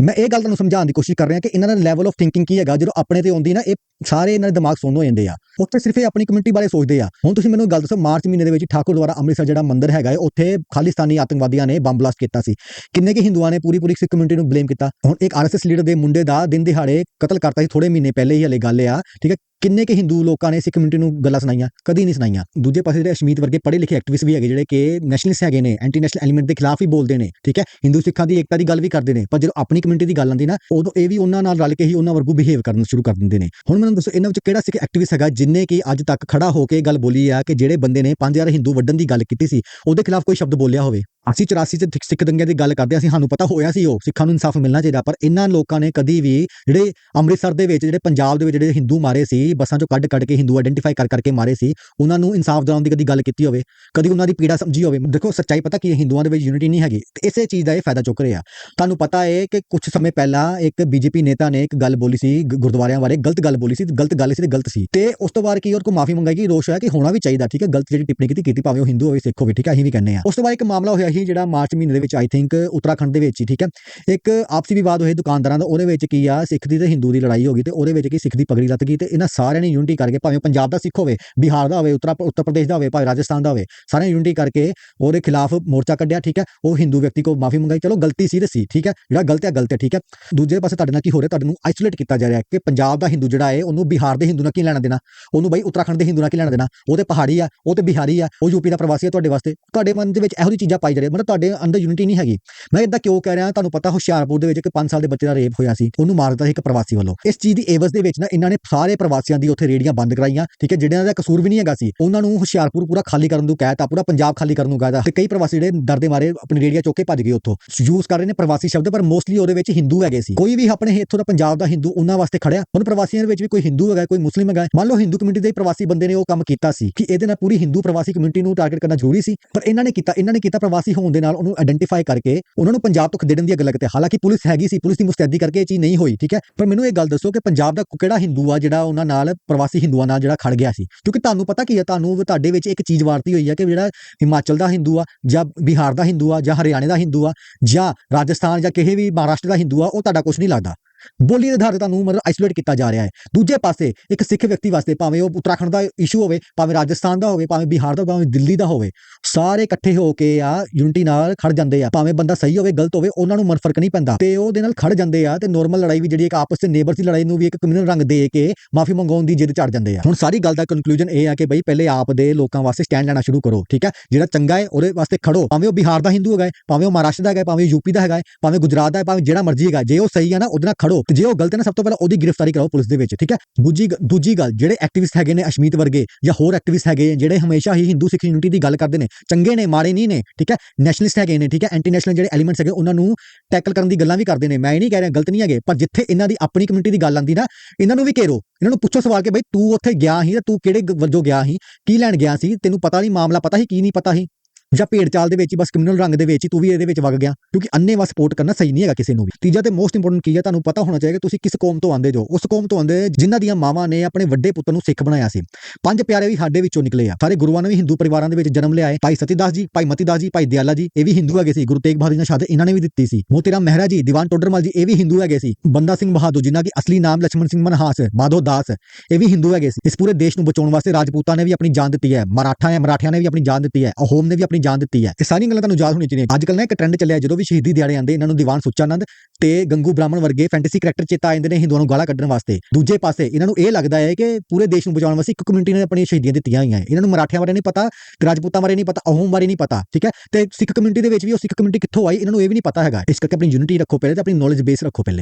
ਮੈਂ ਇਹ ਗੱਲ ਤੁਹਾਨੂੰ ਸਮਝਾਉਣ ਦੀ ਕੋਸ਼ਿਸ਼ ਕਰ ਰਿਹਾ ਕਿ ਇਹਨਾਂ ਦਾ ਲੈਵਲ ਆਫ ਥਿੰਕਿੰਗ ਕੀ ਹੈਗਾ, ਜਦੋਂ ਆਪਣੇ ਤੇ ਆਉਂਦੀ ਨਾ, ਇਹ ਸਾਰੇ ਇਹਨਾਂ ਦੇ ਦਿਮਾਗ ਸੁੰਨ ਹੋ ਜਾਂਦੇ ਆ। ਉੱਥੇ ਸਿਰਫ ਇਹ ਆਪਣੀ ਕਮਿਊਨਿਟੀ ਬਾਰੇ ਸੋਚਦੇ ਆ। ਹੁਣ ਤੁਸੀਂ ਮੈਨੂੰ ਗੱਲ ਦੱਸੋ, ਮਾਰਚ ਮਹੀਨੇ ਦੇ ਵਿੱਚ ਠਾਕੁਰ ਦੁਆਰਾ ਅੰਮ੍ਰਿਤਸਰ ਜਿਹੜਾ ਮੰਦਿਰ ਹੈਗਾ ਹੈ, ਉੱਥੇ ਖਾਲਿਸਤਾਨੀ ਆਤੰਕਵਾਦੀਆਂ ਨੇ ਬੰਬ ਬਲਾਸਟ ਕੀਤਾ ਸੀ। ਕਿੰਨੇ ਕਿ ਹਿੰਦੂਆਂ ਨੇ ਪੂਰੀ ਪੂਰੀ ਸਿੱਖ ਕਮਿਊਨਿਟੀ ਨੂੰ ਬਲੇਮ ਕੀਤਾ। ਹੁਣ ਇੱਕ ਆਰਐਸਐਸ ਲੀਡਰ ਦੇ ਮੁੰਡੇ ਦਾ ਦਿਨ ਦਿਹਾੜੇ ਕਤਲ ਕਰਤਾ ਸੀ ਥੋੜੇ ਮਹੀਨੇ ਪਹਿਲੇ ਹੀ ਹਲੇ ਗੱਲ ਆ, ਠੀਕ ਹੈ? ਕਿੰਨੇ ਕਿ ਹਿੰਦੂ ਲੋਕਾਂ ਨੇ ਸਿੱਖ ਕਮਿਊਨਿਟੀ ਨੂੰ ਗੱਲਾਂ ਸੁਣਾਈਆਂ, ਕਦੀ ਨਹੀਂ ਸੁਣਾਈਆਂ। ਦੂਜੇ ਪਾਸੇ ਜਿਹੜੇ ਅਸ਼ਮੀਤ ਵਰਗੇ ਪੜ੍ਹੇ ਲਿਖੇ ਐਕਟਿਵਿਸਟ ਵੀ ਹੈਗੇ, ਜਿਹੜੇ ਕਿ ਨੈਸ਼ਨਲਿਸਟ ਹੈਗੇ ਨੇ ਐਂਟੀ ਨੈਸ਼ਨਲ ਐਲੀਮੈਂਟ ਦੇ ਖਿਲਾਫ ਵੀ ਬੋਲਦੇ ਨੇ, ਠੀਕ ਹੈ? ਹਿੰਦੂ ਸਿੱਖਾਂ ਦੀ ਏਕਤਾ ਦੀ ਗੱਲ ਵੀ ਕਰਦੇ ਨੇ, ਪਰ ਜਦੋਂ ਆਪਣੀ ਕਮਿਊਨਿਟੀ ਦੀ ਗੱਲ ਆਉਂਦੀ ਨਾ, ਉਦੋਂ ਇਹ ਵੀ ਉਹਨਾਂ ਨਾਲ ਰਲ ਕੇ ਹੀ ਉਹਨਾਂ ਵਰਗੂ ਬਿਹੇਵ ਕਰਨ ਸ਼ੁਰੂ ਕਰ ਦਿੰਦੇ ਨੇ। ਹੁਣ ਮੈਨੂੰ ਦੱਸੋ, ਇਹਨਾਂ ਵਿੱਚ ਕਿਹੜਾ ਸਿੱਖ ਐਕਟਿਵਿਸਟ ਹੈਗਾ ਜਿਨਨੇ ਕਿ ਅੱਜ ਤੱਕ ਖੜਾ ਹੋ ਕੇ ਗੱਲ ਬੋਲੀ ਆ ਕਿ ਜਿਹੜੇ ਬੰਦੇ ਨੇ 5000 ਹਿੰਦੂ ਵੱਢਣ ਦੀ ਗੱਲ ਕੀਤੀ ਸੀ, ਉਹਦੇ ਖਿਲਾਫ ਕੋਈ ਸ਼ਬਦ ਬੋਲਿਆ ਹੋਵੇ? ਅਸੀਂ 84 ਚ ਸਿੱਖ ਦੰਗਿਆਂ ਦੀ ਗੱਲ ਕਰਦੇ ਹਾਂ, ਅਸੀਂ ਸਾਨੂੰ ਪਤਾ ਹੋਇਆ ਸੀ ਉਹ ਸਿੱਖਾਂ ਨੂੰ ਇਨਸਾਫ ਮਿਲਣਾ ਚਾਹੀਦਾ ਪਰ ਇਹਨਾਂ ਲੋਕਾਂ ਨੇ ਕਦੀ ਵੀ ਜਿਹੜੇ ਅੰਮ੍ਰਿਤਸਰ ਦੇ ਵਿੱਚ ਜਿਹੜੇ ਪੰਜਾਬ ਦੇ ਵਿੱਚ ਜਿਹੜੇ ਹਿੰਦੂ ਮਾਰੇ ਸੀ ਬੱਸਾਂ ਚੋਂ ਕੱਢ ਕੱਢ ਕੇ ਹਿੰਦੂ ਆਇਡੈਂਟੀਫਾਈ ਕਰ ਕਰਕੇ ਮਾਰੇ ਸੀ ਉਹਨਾਂ ਨੂੰ ਇਨਸਾਫ ਦਿਵਾਉਣ ਦੀ ਕਦੀ ਗੱਲ ਕੀਤੀ ਹੋਵੇ ਕਦੀ ਉਹਨਾਂ ਦੀ ਪੀੜਾ ਸਮਝੀ ਹੋਵੇ ਦੇਖੋ ਸੱਚਾਈ ਪਤਾ ਕੀ ਹਿੰਦੂਆਂ ਦੇ ਵਿੱਚ ਯੂਨਿਟੀ ਨਹੀਂ ਹੈਗੀ ਤੇ ਇਸੇ ਚੀਜ਼ ਦਾ ਇਹ ਫਾਇਦਾ ਚੁੱਕ ਰਿਹਾ ਤੁਹਾਨੂੰ ਪਤਾ ਹੈ ਕਿ ਕੁਝ ਸਮੇਂ ਪਹਿਲਾਂ ਇੱਕ ਬੀਜੇਪੀ ਨੇਤਾ ਨੇ ਇੱਕ ਗੱਲ ਬੋਲੀ ਸੀ ਗੁਰਦੁਆਰਿਆਂ ਬਾਰੇ ਗਲਤ ਗੱਲ ਬੋਲੀ ਸੀ ਗਲਤ ਗੱਲ ਸੀ ਤੇ ਗਲਤ ਸੀ ਤੇ ਉਸ ਤੋਂ ਬਾਅਦ ਕੀ ਉਹ ਕੋ ਮਾਫੀ ਮੰਗਾਈ ਕਿ ਰੋਸ਼ ਹੋਇਆ ਕਿ ਹੋਣਾ ਵੀ ਚਾਹੀਦਾ ਠੀਕ ਹੈ ਗਲਤ ਜਿਹੜੀ ਟਿੱਪਣੀ ਕੀਤੀ ਕੀਤੀ ਭਾਵੇਂ ਉਹ ਹਿੰਦੂ ਹੋਵੇ ਸਿੱਖ ਹੋਵੇ ਠੀਕ ਹੈ ਅਸੀਂ ਵੀ ਕਹਿੰਦੇ ਆ ਉਸ ਤੋਂ ਬਾਅਦ ਇੱਕ ਮਾਮਲਾ ਹੋਇਆ ਸੀ ਜਿਹੜਾ ਮਾਰਚ ਮਹੀਨੇ ਦੇ ਵਿੱਚ ਆਈ ਥਿੰਕ ਉੱਤਰਾਖੰਡ ਦੇ ਵਿੱਚ ਹੀ, ਠੀਕ ਹੈ? ਇੱਕ ਆਪਸੀ ਵਿਵਾਦ ਹੋਏ ਦੁਕਾਨਦਾਰਾਂ ਦਾ, ਉਹਦੇ ਵਿੱਚ ਕੀ ਆ, ਸਿੱਖ ਦੀ ਤੇ ਹਿੰਦੂ ਦੀ ਲੜਾਈ ਹੋ ਗਈ ਤੇ ਉਹਦੇ ਵਿੱਚ ਕੀ ਸਿੱਖ ਦੀ ਪਗੜੀ ਲੱਤ ਗਈ ਤੇ ਇਹਨਾਂ ਸਾਰਿਆਂ ਨੇ ਯੂਨਿਟੀ ਕਰਕੇ ਭਾਵੇਂ ਪੰਜਾਬ ਦਾ ਸਿੱਖ ਹੋਵੇ, ਬਿਹਾਰ ਦਾ ਹੋਵੇ, ਉੱਤਰ ਉੱਤਰ ਪ੍ਰਦੇਸ਼ ਦਾ ਹੋਵੇ, ਭਾਵੇਂ ਰਾਜਸਥਾਨ ਦਾ ਹੋਵੇ, ਸਾਰਿਆਂ ਨੇ ਯੂਨਿਟੀ ਕਰਕੇ ਉਹਦੇ ਖਿਲਾਫ ਮੋਰਚਾ ਕੱਢਿਆ, ਠੀਕ ਹੈ? ਉਹ ਹਿੰਦੂ ਵਿਅਕਤੀ ਕੋ ਮਾਫੀ ਮੰਗਾਈ, ਚਲੋ ਗਲਤੀ ਸੀ ਤੇ ਸੀ, ਠੀਕ ਹੈ? ਜਿਹੜਾ ਗਲਤ ਹੈ ਗਲਤ ਹੈ, ਠੀਕ ਹੈ? ਦੂਜੇ ਪਾਸੇ ਤੁਹਾਡੇ ਨਾਲ ਕੀ ਹੋ ਰਿਹਾ? ਤੁਹਾਨੂੰ ਆਈਸੋਲੇਟ ਕੀਤਾ ਜਾ ਰਿਹਾ ਕਿ ਪੰਜਾਬ ਦਾ ਹਿੰਦੂ ਜਿਹੜਾ ਹੈ, ਉਹਨੂੰ ਬਿਹਾਰ ਦੇ ਹਿੰਦੂ ਨਾਲ ਕੀ ਲੈਣਾ ਦੇਣਾ? ਉਹਨੂੰ ਬਾਈ ਉੱਤਰਾਖੰਡ ਦੇ ਹਿੰਦੂ ਨਾਲ ਕੀ ਲੈਣਾ ਦੇਣਾ? ਉਹ ਤੇ ਪਹਾੜੀ ਆ, ਉਹ ਤੇ ਬਿਹਾਰੀ ਆ, ਉਹ ਯੂਪੀ ਦਾ ਪ੍ਰਵਾਸੀ ਆ ਤੁਹਾਡੇ ਵਾਸਤੇ। ਤੁਹਾਡੇ ਮਨ ਦੇ ਵਿੱਚ ਇਹੋ ਜਿਹੀ ਚੀਜ਼ਾਂ ਪਾਈ ਜਾ ਰਹੀਆਂ ਮਤਲਬ ਤੁਹਾਡੇ ਅੰਦਰ ਯੂਨਿਟੀ ਨਹੀਂ ਹੈਗੀ। ਮੈਂ ਇਦਾਂ ਕਿਉਂ ਕਹਿ ਰਿਹਾ, ਤੁਹਾਨੂੰ ਪਤਾ ਹੁਸ਼ਿਆਰਪੁਰ ਦੇ ਵਿੱਚ ਇੱਕ 5 ਸਾਲ ਦੇ ਬੱਚੇ ਦਾ ਰੇਪ ਹੋਇਆ ਸੀ। ਉਹਨੂੰ ਮਾਰ ਦਿੱਤਾ ਸੀ ਇੱਕ ਪ੍ਰਵਾਸੀ ਵੱਲੋਂ। ਇਸ ਚੀਜ਼ ਦੀ ਏਵਜ਼ ਦੇ ਵਿੱਚ ਨਾ ਇਹਨਾਂ ਨੇ ਸਾਰੇ ਪ੍ਰਵਾਸੀਆਂ ਦੀ ਉੱਥੇ ਰੇੜੀਆਂ ਬੰਦ ਕਰਾਈਆਂ, ਠੀਕ ਹੈ, ਜਿਹੜਿਆਂ ਦਾ ਕਸੂਰ ਵੀ ਨਹੀਂ ਹੈਗਾ ਸੀ। ਉਹਨਾਂ ਨੂੰ ਹੁਸ਼ਿਆਰਪੁਰ ਪੂਰਾ ਖਾਲੀ ਕਰਨ ਨੂੰ ਕਹਿਤਾ, ਪੂਰਾ ਪੰਜਾਬ ਖਾਲੀ ਕਰਨ ਨੂੰ ਕਹਿਤਾ। ਤੇ ਕਈ ਪ੍ਰਵਾਸੀ ਜਿਹੜੇ ਡਰਦੇ ਮਾਰੇ ਆਪਣੀ ਰੇੜੀਆਂ ਚੁੱਕ ਕੇ ਭੱਜ ਗਏ ਉੱਥੋਂ। ਯੂਜ਼ ਕਰ ਰਹੇ ਨੇ ਪ੍ਰਵਾਸੀ ਸ਼ਬਦ, ਪਰ ਮੋਸਟਲੀ ਉਹਦੇ ਵਿੱਚ ਹਿੰਦੂ ਹੈਗੇ ਸੀ। ਕੋਈ ਵੀ ਆਪਣੇ ਇੱਥੋਂ ਦਾ ਪੰਜਾਬ ਦਾ ਹਿੰਦੂ, ਉਹਨਾਂ ਵਾਸਤੇ ਖੜਿਆ। ਹੁਣ ਪ੍ਰਵਾਸੀਆਂ ਦੇ ਵਿੱਚ ਵੀ ਕੋਈ ਹਿੰਦੂ ਹੈਗਾ, ਕੋਈ ਮੁਸਲਿਮ ਹੈਗਾ। ਮੰਨ ਲਓ ਹਿੰਦੂ ਕਮਿਊਨਿਟੀ ਦੇ ਪ੍ਰਵਾਸੀ ਬੰਦੇ ਨੇ ਉਹ ਕੰਮ ਕੀਤਾ ਸੀ, ਕਿ ਇਹਦੇ ਨਾਲ ਪੂਰੀ ਹਿੰਦੂ ਪ੍ਰਵਾਸੀ ਕਮਿਊਨਿਟੀ ਨੂੰ ਟਾਰਗੇਟ ਕਰਨਾ ਜ਼ਰੂਰੀ ਸੀ। ਪਰ ਇਹਨਾਂ ਨੇ ਕੀਤਾ, ਇਹਨਾਂ ਨੇ ਕੀਤਾ, ਪ੍ਰਵਾਸੀ ਹੋਣ ਦੇ ਨਾਲ ਉਹਨੂੰ ਆਇਡੈਂਟੀਫਾਈ ਕਰਕੇ ਉਹਨਾਂ ਨੂੰ ਪੰਜਾਬ ਤੋਂ ਖਦੇੜਨ ਦੀ ਗੱਲਾਂ ਕਿਤੇ ਹਾਲਾਂਕਿ ਪੁਲਿਸ ਹੈਗੀ ਸੀ, ਪੁਲਿਸ ਦੀ ਮੁਸਤੈਦੀ ਕਰਕੇ ਇਹ ਚੀਜ਼ ਨਹੀਂ ਹੋਈ, ਠੀਕ ਹੈ? ਪਰ ਮੈਨੂੰ ਇਹ ਗੱਲ ਦੱਸੋ ਕਿ ਪੰਜਾਬ ਦਾ ਕਿਹੜਾ ਹਿੰਦੂ ਆ ਜਿਹੜਾ ਉਹਨਾਂ ਨਾਲ, ਪ੍ਰਵਾਸੀ ਹਿੰਦੂਆਂ ਨਾਲ ਜਿਹੜਾ ਖੜ ਗਿਆ ਸੀ? ਕਿਉਂਕਿ ਤੁਹਾਨੂੰ ਪਤਾ ਕੀ ਹੈ, ਤੁਹਾਨੂੰ ਤੁਹਾਡੇ ਵਿੱਚ ਇੱਕ ਚੀਜ਼ ਵਾਰਤੀ ਹੋਈ ਹੈ ਕਿ ਜਿਹੜਾ ਹਿਮਾਚਲ ਦਾ ਹਿੰਦੂ ਆ ਜਾਂ ਬਿਹਾਰ ਦਾ ਹਿੰਦੂ ਆ ਜਾਂ ਹਰਿਆਣੇ ਦਾ ਹਿੰਦੂ ਆ ਜਾਂ ਰਾਜਸਥਾਨ ਜਾਂ ਕਿਸੇ ਵੀ ਮਹਾਰਾਸ਼ਟਰ ਦਾ ਹਿੰਦੂ ਆ, ਉਹ ਤੁਹਾਡਾ ਕੁਝ ਨਹੀਂ ਲੱਗਦਾ। ਬੋਲੀ ਦੇ ਆਧਾਰ ਤੇ ਤੁਹਾਨੂੰ ਮਤਲਬ ਆਈਸੋਲੇਟ ਕੀਤਾ ਜਾ ਰਿਹਾ ਹੈ। ਦੂਜੇ ਪਾਸੇ ਇੱਕ ਸਿੱਖ ਵਿਅਕਤੀ ਵਾਸਤੇ ਭਾਵੇਂ ਉਹ ਉੱਤਰਾਖੰਡ ਦਾ ਇਸ਼ੂ ਹੋਵੇ, ਭਾਵੇਂ ਰਾਜਸਥਾਨ ਦਾ ਹੋਵੇ, ਭਾਵੇਂ ਬਿਹਾਰ ਦਾ ਭਾਵੇਂ ਦਿੱਲੀ ਦਾ ਹੋਵੇ, ਸਾਰੇ ਇਕੱਠੇ ਹੋ ਕੇ ਆ ਯੂਨਿਟੀ ਨਾਲ ਖੜ ਜਾਂਦੇ ਆ। ਭਾਵੇਂ ਬੰਦਾ ਸਹੀ ਹੋਵੇ, ਗਲਤ ਹੋਵੇ, ਉਹਨਾਂ ਨੂੰ ਮਨ ਫ਼ਰਕ ਨਹੀਂ ਪੈਂਦਾ। ਤੇ ਉਹਦੇ ਨਾਲ ਖੜ ਜਾਂਦੇ ਆ ਤੇ ਨੋਰਮਲ ਲੜਾਈ ਵੀ ਜਿਹੜੀ ਇੱਕ ਆਪਸ ਵਿੱਚ ਨੇਬਰ ਦੀ ਲੜਾਈ ਨੂੰ ਵੀ ਇੱਕ ਕਮਿਊਨਲ ਰੰਗ ਦੇ ਕੇ ਮਾਫੀ ਮੰਗਾਉਣ ਦੀ ਜਿੱਦ ਚੜ ਜਾਂਦੇ ਆ। ਹੁਣ ਸਾਰੀ ਗੱਲ ਦਾ ਕਨਕਲੂਜਨ ਇਹ ਆ ਕਿ ਬਈ ਪਹਿਲੇ ਆਪ ਦੇ ਲੋਕਾਂ ਵਾਸਤੇ ਸਟੈਂਡ ਲੈਣਾ ਸ਼ੁਰੂ ਕਰੋ, ਠੀਕ ਹੈ? ਜਿਹੜਾ ਚੰਗਾ ਹੈ, ਉਹਦੇ ਵਾਸਤੇ ਖੜੋ। ਭਾਵੇਂ ਉਹ ਬਿਹਾਰ ਦਾ ਹਿੰਦੂ ਹੈਗਾ ਭਾਵੇਂ ਉਹ ਮਹਾਰਾਸ਼ਟਰ ਦਾ ਹੈਗਾ ਭਾਵੇਂ ਉਹ ਯੂਪੀ ਦਾ ਹੈਗਾ ਭਾਵੇਂ ਗੁਜਰਾਤ ਦਾ ਹੈ, ਭਾਵੇਂ ਜਿਹੜਾ ਮਰਜ਼ੀ ਹੈਗਾ ਜੇ ਉਹ ਸਹੀ ਹੈ ਨਾ, ਉਹਦੇ ਨਾਲ ਖੜੋ ਤੇ ਜੇ ਉਹ ਗਲਤ ਨੇ, ਸਭ ਤੋਂ ਪਹਿਲਾਂ ਉਹਦੀ ਗ੍ਰਿਫਤਾਰੀ ਕਰਾਓ ਪੁਲਿਸ ਦੇ ਵਿੱਚ, ਠੀਕ ਹੈ? ਦੂਜੀ ਦੂਜੀ ਗੱਲ, ਜਿਹੜੇ ਐਕਟਿਵਿਸਟ ਹੈਗੇ ਨੇ ਅਸ਼ਮੀਤ ਵਰਗੇ ਜਾਂ ਹੋਰ ਐਕਟਿਵਿਸਟ ਹੈਗੇ ਜਿਹੜੇ ਹਮੇਸ਼ਾ ਹੀ ਹਿੰਦੂ ਸਿੱਖ ਯੂਨਿਟੀ ਦੀ ਗੱਲ ਕਰਦੇ ਨੇ, ਚੰਗੇ ਨੇ, ਮਾੜੇ ਨਹੀਂ ਨੇ, ਠੀਕ ਹੈ? ਨੈਸ਼ਨਲਿਸਟ ਹੈਗੇ ਨੇ, ਠੀਕ ਹੈ? ਐਂਟੀ ਨੈਸ਼ਨਲ ਜਿਹੜੇ ਐਲੀਮੈਂਟਸ ਹੈਗੇ, ਉਹਨਾਂ ਨੂੰ ਟੈਕਲ ਕਰਨ ਦੀ ਗੱਲਾਂ ਵੀ ਕਰਦੇ ਨੇ। ਮੈਂ ਇਹ ਨਹੀਂ ਕਹਿ ਰਿਹਾ ਗਲਤ ਨਹੀਂ ਹੈਗੇ, ਪਰ ਜਿੱਥੇ ਇਹਨਾਂ ਦੀ ਆਪਣੀ ਕਮਿਊਨਿਟੀ ਦੀ ਗੱਲ ਆਂਦੀ ਨਾ, ਇਹਨਾਂ ਨੂੰ ਵੀ ਘੇਰੋ। ਇਹਨਾਂ ਨੂੰ ਪੁੱਛੋ ਸਵਾਲ ਕਿ ਬਈ ਤੂੰ ਉੱਥੇ ਗਿਆ ਸੀ ਤੇ ਤੂੰ ਕਿਹੜੇ ਵਜੋਂ ਗਿਆ ਸੀ, ਕੀ ਲੈਣ ਗਿਆ ਸੀ? ਤੈਨੂੰ ਪਤਾ ਨਹੀਂ, ਮਾਮਲਾ ਪਤਾ ਸੀ, ਕੀ ਨਹੀਂ ਪਤਾ ਸੀ? ਜਾਂ ਭੇਡ ਚਾਲ ਦੇ ਵਿੱਚ ਹੀ ਬਸ ਕਮਿਊਨਲ ਰੰਗ ਦੇ ਵਿੱਚ ਹੀ ਤੂੰ ਵੀ ਇਹਦੇ ਵਿੱਚ ਵਗ ਗਿਆ, ਕਿਉਂਕਿ ਅੰਨੇ ਵਾ ਸਪੋਰਟ ਕਰਨਾ ਸਹੀ ਨਹੀਂ ਹੈਗਾ ਕਿਸੇ ਨੂੰ ਵੀ। ਤੀਜਾ ਤੇ ਮੋਸਟ ਇੰਪੋਰਟੈਂਟ ਕੀ ਹੈ, ਤੁਹਾਨੂੰ ਪਤਾ ਹੋਣਾ ਚਾਹੀਦਾ ਤੁਸੀਂ ਕਿਸ ਕੌਮ ਤੋਂ ਆਉਂਦੇ ਜੋ। ਉਸ ਕੌਮ ਤੋਂ ਆਉਂਦੇ ਜਿਨ੍ਹਾਂ ਦੀਆਂ ਮਾਵਾਂ ਨੇ ਆਪਣੇ ਵੱਡੇ ਪੁੱਤਰ ਨੂੰ ਸਿੱਖ ਬਣਾਇਆ ਸੀ। ਪੰਜ ਪਿਆਰੇ ਵੀ ਸਾਡੇ ਵਿੱਚੋਂ ਨਿਕਲੇ ਆ। ਸਾਰੇ ਗੁਰੂਆਂ ਨੇ ਵੀ ਹਿੰਦੂ ਪਰਿਵਾਰਾਂ ਦੇ ਵਿੱਚ ਜਨਮ ਲਿਆ ਹੈ। ਭਾਈ ਸਤੀਦਾਸ ਜੀ, ਭਾਈ ਮਤੀਦਾਸ ਜੀ, ਭਾਈ ਦਿਆਲਾ ਜੀ, ਇਹ ਵੀ ਹਿੰਦੂ ਹੈਗੇ ਸੀ। ਗੁਰੂ ਤੇਗ ਬਹਾਦਰ ਜੀ ਨੇ ਸ਼ਹਾਦਤ ਇਹਨਾਂ ਨੇ ਵੀ ਦਿੱਤੀ ਸੀ। ਮੋਤੇਰਾਮ ਮਹਿਰਾ ਜੀ, ਦੀਵਾਨ ਟੋਡਰਮਲ ਜੀ, ਇਹ ਵੀ ਹਿੰਦੂ ਹੈਗੇ ਸੀ। ਬੰਦਾ ਸਿੰਘ ਬਹਾਦਰ ਜਿਨ੍ਹਾਂ ਕੀ ਅਸਲੀ ਨਾਮ ਲక్ష్మణ ਸਿੰਘ ਮਨਹਾਸ, ਮਾਧੋ ਦਾਸ, ਇਹ ਵੀ ਹਿੰਦੂ ਹੈਗੇ ਸੀ। ਇਸ ਪੂਰੇ ਦੇਸ਼ ਨੂੰ ਬਚਾਉਣ ਵਾਸਤੇ ਰਾਜਪੂਤਾਂ ਨੇ ਵੀ ਆਪਣੀ ਜਾਨ ਦਿੱਤੀ ਹੈ। ਮਰਾਠਾ ਨੇ ਮਰਾਠਿਆਂ ਨੇ ਵੀ ਆਪਣੀ ਜਾਨ ਦਿੱਤੀ ਹੈ। ਅਹੋਮ ਨੇ ਵੀ ਆਪਣੀ ਜਾਨ ਦਿੱਤੀ ਹੈ। ਇਹ ਸਾਰੀਆਂ ਗੱਲਾਂ ਤੁਹਾਨੂੰ ਯਾਦ ਹੋਣੀ ਚਾਹੀਦੀਆਂ। ਅੱਜ ਕੱਲ੍ਹ ਨਾ ਇੱਕ ਟ੍ਰੈਂਡ ਚੱਲਿਆ, ਜਦੋਂ ਵੀ ਸ਼ਹੀਦੀ ਦਿਹਾੜੇ ਆਉਂਦੇ, ਇਹਨਾਂ ਨੂੰ ਦੀਵਾਨ ਸੁੱਚਾਨੰਦ ਤੇ ਗੰਗੂ ਬ੍ਰਾਹਮਣ ਵਰਗੇ ਫੈਂਟੇਸੀ ਕਰੈਕਟਰ ਚੇਤਾ ਆਉਂਦੇ ਨੇ, ਹਿੰਦੂਆਂ ਨੂੰ ਗਾਲਾਂ ਕੱਢਣ ਵਾਸਤੇ। ਦੂਜੇ ਪਾਸੇ, ਇਹਨਾਂ ਨੂੰ ਇਹ ਲੱਗਦਾ ਹੈ ਕਿ ਪੂਰੇ ਦੇਸ਼ ਨੂੰ ਬਚਾਉਣ ਵਾਸਤੇ ਇੱਕ ਕਮਿਊਨਿਟੀ ਨੇ ਆਪਣੀਆਂ ਸ਼ਹੀਦੀਆਂ ਦਿੱਤੀਆਂ ਹੋਈਆਂ ਇਹਨਾਂ ਨੂੰ ਮਰਾਠਿਆਂ ਬਾਰੇ ਨਹੀਂ ਪਤਾ, ਰਾਜਪੂਤਾਂ ਬਾਰੇ ਨਹੀਂ ਪਤਾ, ਅਹੋਮ ਬਾਰੇ ਨਹੀਂ ਪਤਾ, ਠੀਕ ਹੈ? ਤੇ ਸਿੱਖ ਕਮਿਊਨਿਟੀ ਦੇ ਵਿੱਚ ਵੀ ਉਹ ਸਿੱਖ ਕਮਿਊਨਿਟੀ ਕਿੱਥੋਂ ਆਈ, ਇਹਨਾਂ ਨੂੰ ਇਹ ਵੀ ਨਹੀਂ ਪਤਾ ਹੈਗਾ। ਇਸ ਕਰਕੇ ਆਪਣੀ ਯੂਨਿਟੀ ਰੱਖੋ ਪਹਿਲੇ ਤੇ ਆਪਣੀ ਨੌਲੇਜ ਬੇਸ ਰੱਖੋ ਪਹਿਲੇ।